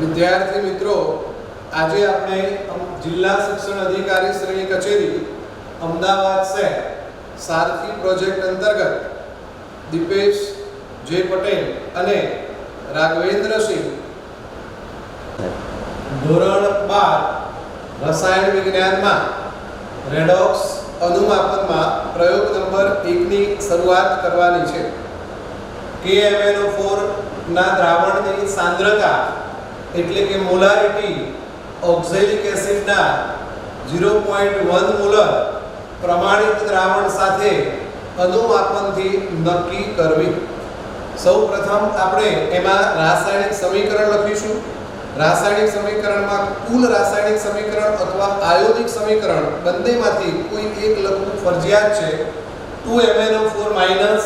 વિદ્યાર્થી મિત્રો, આજે આપણે જિલ્લા શિક્ષણ અધિકારી શ્રેણી કચેરી, અમદાવાદ શહેર, સારથી પ્રોજેક્ટ અંતર્ગત દીપેશ જે પટેલ અને રાઘવેન્દ્રસિંહ. ધોરણ બાર, રસાયણ વિજ્ઞાનમાં, રેડોક્સ અનુમાપનમાં પ્રયોગ નંબર એકની શરૂઆત કરવાની છે. કેએમએનઓ ફોર ના દ્રાવણની સાંદ્રતા એટલે કે મોલારિટી ઓક્ઝેલિક એસિડના ઝીરો પોઈન્ટ વન મોલર પ્રમાણિત દ્રાવણ સાથે અનુમાપનથી નક્કી કરવી. સૌપ્રથમ આપણે એમાં રાસાયણિક સમીકરણ લખીશું. રાસાયણિક સમીકરણમાં કુલ રાસાયણિક સમીકરણ અથવા આયોનિક સમીકરણ બંનેમાંથી કોઈ એક લખવું ફરજિયાત છે. ટુ એમએનઓ ફોર માઇનસ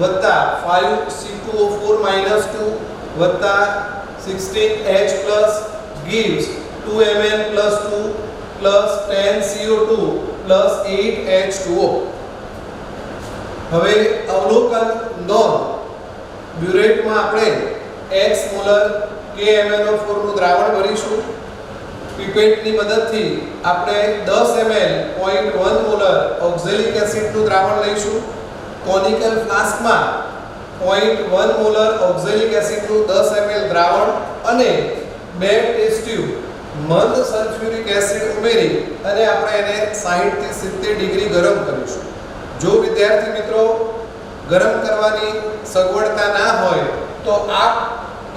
વત્તા five C two O four minus two વત્તા sixteen H plus gives two MN plus two plus ten CO two plus eight H two હવે અવલોકન નોંધ. બ્યુરેટમાં આપણે x મોલર KMnO4 નું દ્રાવણ ભરીશું. પીપેટની મદદથી આપણે 10 ml 0.1 મોલર ઓક્ઝેલિક એસિડનું દ્રાવણ લઈશું. કોનિકલ ફ્લાસ્કમાં 0.1 મોલર ઓક્ઝેલિક એસિડનું 10 ml દ્રાવણ અને બે ટેસ્ટ ટ્યુબ, મંદ સલ્ફ્યુરિક એસિડ ઉમેરી અને આપણે એને 60 થી 70 ડિગ્રી ગરમ કરીશું. જો વિદ્યાર્થી મિત્રો ગરમ કરવાની સગવડતા ના હોય, તો આ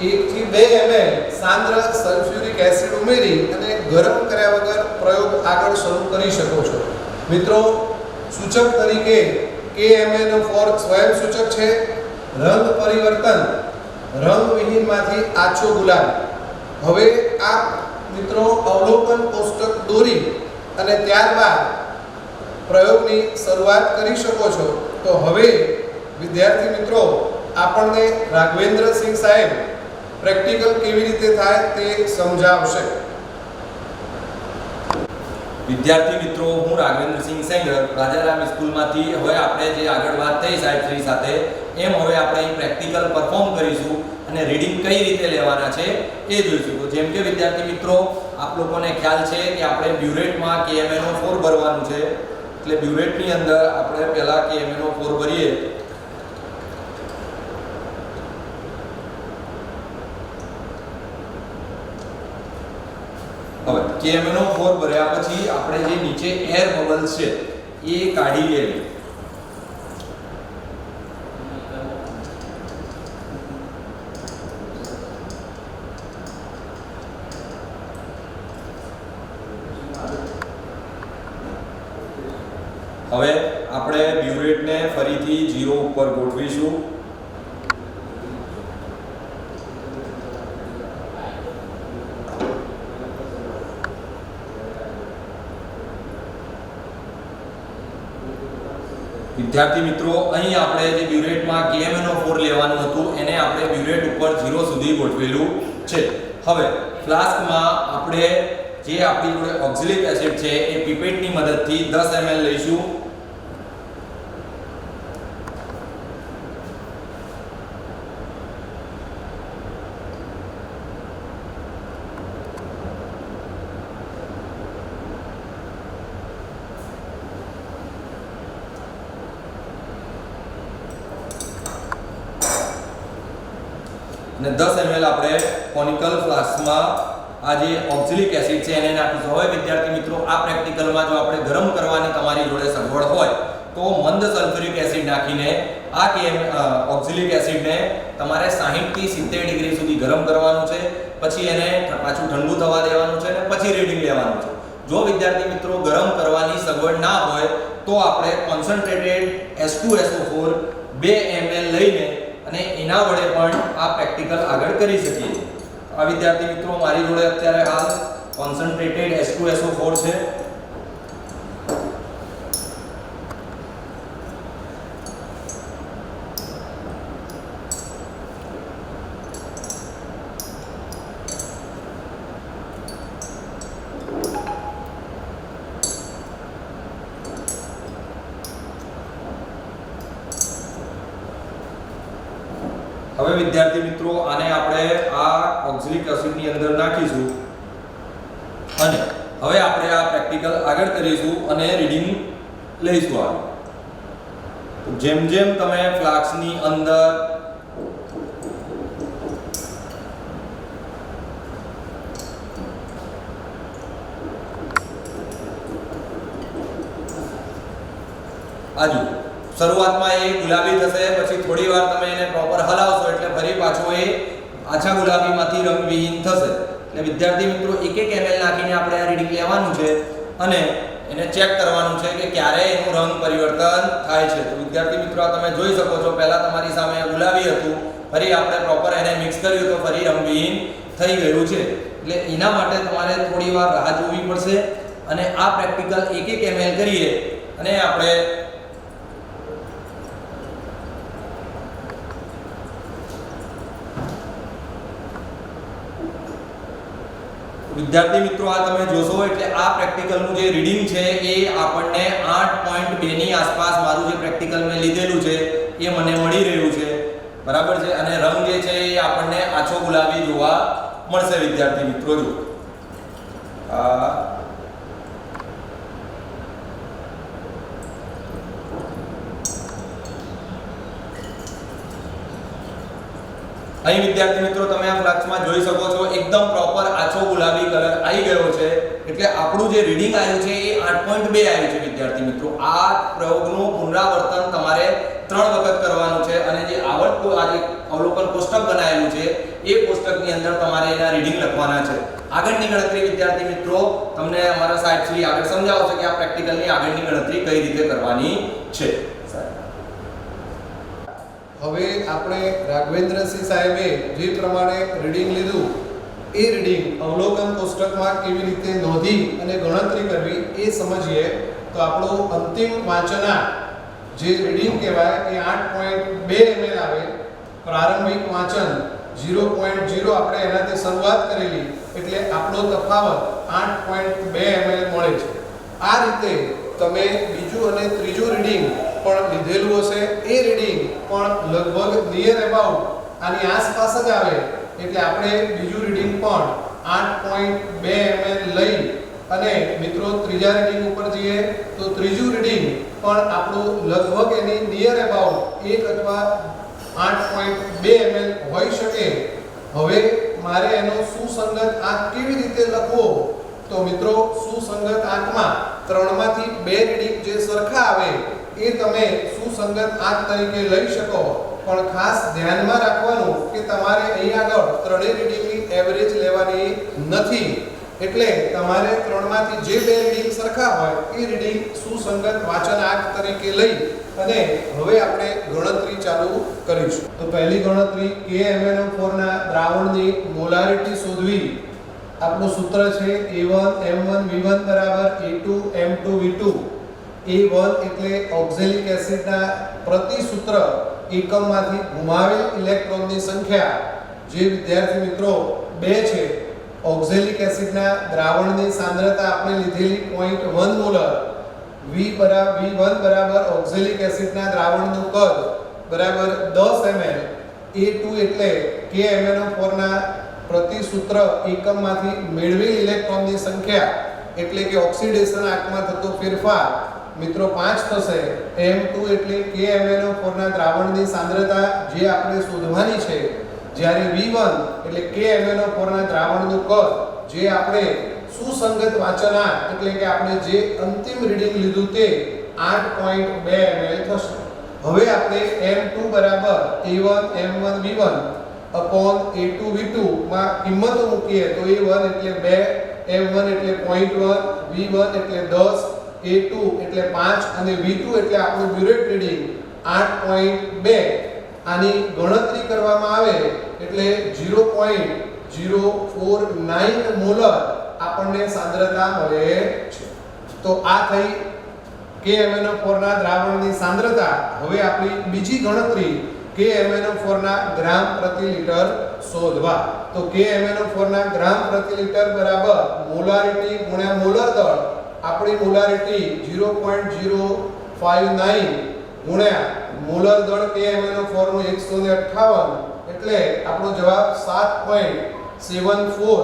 1 થી 2 ml સાંદ્ર સલ્ફ્યુરિક એસિડ ઉમેરી અને ગરમ કર્યા વગર પ્રયોગ આગળ શરૂ કરી શકો છો. મિત્રો, સૂચક તરીકે KMnO4 સ્વયં સૂચક છે. રંગ પરિવર્તન રંગવિહીનમાંથી આછો ગુલાબ હવે આ મિત્રો અવલોકન કોષ્ટક દોરી અને ત્યારબાદ પ્રયોગની શરૂઆત કરી શકો છો. તો હવે, વિદ્યાર્થી મિત્રો, આપણને રાઘવેન્દ્રસિંહ સાહેબ પ્રેક્ટિકલ કેવી રીતે થાય તે સમજાવશે. વિદ્યાર્થી મિત્રો, હું રાઘવેન્દ્રસિંહ સેંગર, રાજારામ સ્કૂલમાંથી. હવે આપણે જે આગળ વાત થઈ સાહેબ શ્રી સાથે એમ હવે આપણે પ્રેક્ટિકલ પરફોર્મ કરીશું અને રીડિંગ કઈ રીતે લેવાના છે એ જોઈશું. તો જેમ કે વિદ્યાર્થી મિત્રો, આપ લોકોને ખ્યાલ છે કે આપણે બ્યુરેટમાં કેએમએનઓ ફોર ભરવાનું છે. એટલે બ્યુરેટની અંદર આપણે પહેલાં કેએમએનઓ ફોર ભરીએ. હવે કેએમએનઓ ફોર ભર્યા પછી આપણે જે નીચે એર બબલ્સ છે એ કાઢી લેવી હવે આપણે બ્યુરેટને ફરીથી જીરો ઉપર ગોઠવીશું. વિદ્યાર્થી મિત્રો, અહીં આપણે જે બ્યુરેટમાં KMnO4 લેવાનું હતું, એને આપણે બ્યુરેટ ઉપર જીરો સુધી ગોઠવેલું છે. હવે ફ્લાસ્કમાં આપણે જે આપણી જોડે ઓક્ઝિલિક એસિડ છે, એ પીપેટની મદદથી દસ એમએલ લઈશું. અને 10 ml આપણે કોનિકલ ફ્લાસ્કમાં આ જે ઓક્ઝિલિક એસિડ છે એને નાખીશું હવે વિદ્યાર્થી મિત્રો, આ પ્રેક્ટિકલમાં જો આપણે ગરમ કરવાની તમારી જોડે સગવડ હોય, તો મંદ સલ્ફ્યુરિક એસિડ નાખીને આ કેમ ઓક્ઝિલિક એસિડને તમારે 60 થી 70 ડિગ્રી સુધી ગરમ કરવાનું છે, પછી એને પાછું ઠંડુ થવા દેવાનું છે અને પછી રીડિંગ લેવાનું છે. જો વિદ્યાર્થી મિત્રો ગરમ કરવાની સગવડ ના હોય, તો આપણે કોન્સન્ટ્રેટેડ H2SO4 2 ml લઈને અને એના વડે પણ આ પ્રેક્ટિકલ આગળ કરી શકીએ. આ વિદ્યાર્થી મિત્રો, મારી જોડે અત્યારે હાલ કોન્સન્ટ્રેટેડ H2SO4 છે. હવે વિદ્યાર્થી મિત્રો, આને આપણે આ ઓક્ઝિલિક એસિડની અંદર નાખીશું. અને હવે આપણે આ પ્રેક્ટિકલ આગળ કરીશું અને રીડિંગ લઈશું આ જેમ જેમ તમે ફ્લાસ્કની અંદર આજુ શરૂઆતમાં એ ગુલાબી થશે, પછી થોડી વાર તમે એને પ્રોપર હલાવશો એટલે ફરી પાછો એ આછા ગુલાબીમાંથી રંગવિહીન થશે. એટલે વિદ્યાર્થી મિત્રો, એક એક એમએલ નાખીને આપણે આ રીડિંગ લેવાનું છે અને એને ચેક કરવાનું છે કે ક્યારે એનું રંગ પરિવર્તન થાય છે. તો વિદ્યાર્થી મિત્રો, આ તમે જોઈ શકો છો, પહેલા તમારી સામે ગુલાબી હતું, ફરી આપણે પ્રોપર એને મિક્સ કર્યું તો ફરી રંગવિહીન થઈ ગયું છે. એટલે એના માટે તમારે થોડી વાર રાહ જોવી પડશે અને આ પ્રેક્ટિકલ એક એક એમએલ કરીએ અને આપણે વિદ્યાર્થી મિત્રો, આ તમે જોશો એટલે આ પ્રેક્ટિકલનું જે રીડિંગ છે એ આપણને 8.2 ની આસપાસ મારું જે પ્રેક્ટિકલ મેં લીધેલું છે એ મને મળી રહ્યું છે. બરાબર છે? અને રંગ જે છે એ આપણને આછો ગુલાબી જોવા મળશે, વિદ્યાર્થી મિત્રો જો અહીં વિદ્યાર્થી મિત્રો, તમે આ ક્લાસમાં જોઈ શકો છો, એકદમ પ્રોપર આવી ગયો છે. એટલે આપણું જે રીડિંગ આવ્યું છે એ 8.2 આવ્યું છે, વિદ્યાર્થી મિત્રો. આ પ્રયોગનું પુનરાવર્તન તમારે ત્રણ વખત કરવાનું છે અને જે આવર્ત આ જે અવલોકન કોષ્ટક બનાવેલું છે, એ કોષ્ટકની અંદર તમારે એના રીડિંગ લખવાના છે. આગળની ગણતરી, વિદ્યાર્થી મિત્રો, તમને અમારા સાહેબ આગળ સમજાવશે કે આ પ્રેક્ટિકલની આગળની ગણતરી કઈ રીતે કરવાની છે? હવે આપણે રાઘવેન્દ્રસિંહ સાહેબે જે પ્રમાણે રીડિંગ લીધું એ રીડિંગ અવલોકન કોષ્ટકમાં કેવી રીતે નોંધી અને ગણતરી કરવી એ સમજીએ, તો આપણું અંતિમ વાંચનાંક જે રીડિંગ કહેવાય એ આઠ પોઈન્ટ બે એમએલ આવે, પ્રારંભિક વાંચન ઝીરો પોઈન્ટ ઝીરો આપણે એનાથી શરૂઆત કરેલી, એટલે આપણો તફાવત આઠ પોઈન્ટ બે એમએલ મળે છે. આ રીતે તમે બીજું અને ત્રીજું રીડિંગ પણ લીધેલું હશે. એ રીડિંગ પણ લગભગ નિયર અબાઉટ આની આસપાસ જ આવે. એટલે આપણે બીજું રીડિંગ પણ આઠ પોઈન્ટ બે એમએલ લઈ અને મિત્રો ત્રીજા રીડિંગ ઉપર જઈએ, તો ત્રીજું રીડિંગ પણ આપણું લગભગ એની નિયર અબાઉટ એક અથવા આઠ પોઈન્ટ બે એમએલ હોઈ શકે. હવે મારે એનો સુસંગત આંક કેવી રીતે લખવો? તો મિત્રો, સુસંગત આંકમાં ત્રણમાંથી બે રીડિંગ જે સરખા આવે, એ તમે સુસંગત આંક તરીકે લઈ શકો. પણ ખાસ ધ્યાનમાં રાખવાનું કે તમારે અહીં આગળ ત્રણેય રીડિંગની એવરેજ લેવાની નથી. એટલે તમારે ત્રણમાંથી જે બે રીડિંગ સરખા હોય, એ રીડિંગ સુસંગત વાચન આંક તરીકે લઈ અને હવે આપણે ગણતરી ચાલુ કરીશું. તો પહેલી ગણતરી KMnO4 ના દ્રાવણની મોલારિટી શોધવી. આપણું સૂત્ર છે A1 M1 V1 A2 M2 V2 A1 એટલે ઓક્ઝેલિક એસિડના પ્રતિ સૂત્ર એકમમાંથી ગુમાવેલ ઇલેક્ટ્રોનની સંખ્યા. જે વિદ્યાર્થી મિત્રો, બે છે. ઓક્ઝેલિક એસિડના દ્રાવણની સાંદ્રતા આપણે લીધેલી 0.1 મોલર વી બરાબર V1 બરાબર ઓક્ઝેલિક એસિડના દ્રાવણનું કદ બરાબર દસ એમએલ એ ટુ એટલે KMnO4 ના પ્રતિ સૂત્ર એકમમાંથી મેળવેલ ઇલેક્ટ્રોનની સંખ્યા. એટલે કે ઓક્સિડેશન આંકમાં થતો ફેરફાર. મિત્રો 5 થશે. M2 એટલે KMnO4 ના દ્રાવણની સાંદ્રતા જે આપણે શોધવાની છે, જ્યારે V1 એટલે KMnO4 ના દ્રાવણનું કદ જે આપણે સુસંગત વાંચનાંક એટલે કે આપણે જે અંતિમ રીડિંગ લીધું તે 8.2 ml થશે. હવે આપણે M2 બરાબર A1 M1 V1 upon A2 V2 માં કિંમતો મૂકીએ તો A1 એટલે 2 M1 એટલે 0.1 V1 એટલે 10 A2 એટલે 5 અને V2 એટલે આપણું બ્યુરેટ રીડિંગ 8.2 આની ગણતરી કરવામાં આવે એટલે 0.049 મોલર આપણને સાંદ્રતા મળે છે. તો આ થઈ KMnO4 ના દ્રાવણની સાંદ્રતા. હવે આપણી બીજી ગણતરી KMnO4 ના ગ્રામ પ્રતિ લિટર શોધવા. તો KMnO4 ના ગ્રામ પ્રતિ લિટર બરાબર મોલારિટી ગુણ્યા મોલર દળ આપણી મોલારિટી 0.059 ગુણ્યા મોલર દળ KMnO4 નું 158 એટલે આપણો જવાબ સાત પોઈન્ટ સેવન ફોર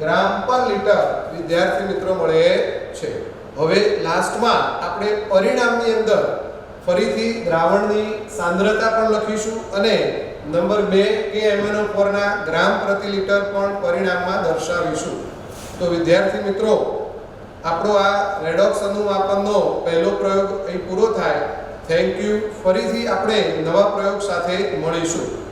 ગ્રામ પર લીટર વિદ્યાર્થી મિત્રો મળે છે. હવે લાસ્ટમાં આપણે પરિણામની અંદર ફરીથી દ્રાવણની સાંદ્રતા પણ લખીશું અને નંબર બે કે એમએનઓ ફોરના ગ્રામ પ્રતિ લીટર પણ પરિણામમાં દર્શાવીશું. તો વિદ્યાર્થી મિત્રો આપણો આ રેડોક્સ અનુમાપનનો પહેલો પ્રયોગ અહીં પૂરો થાય. થેન્ક યુ ફરીથી આપણે નવા પ્રયોગ સાથે મળીશું.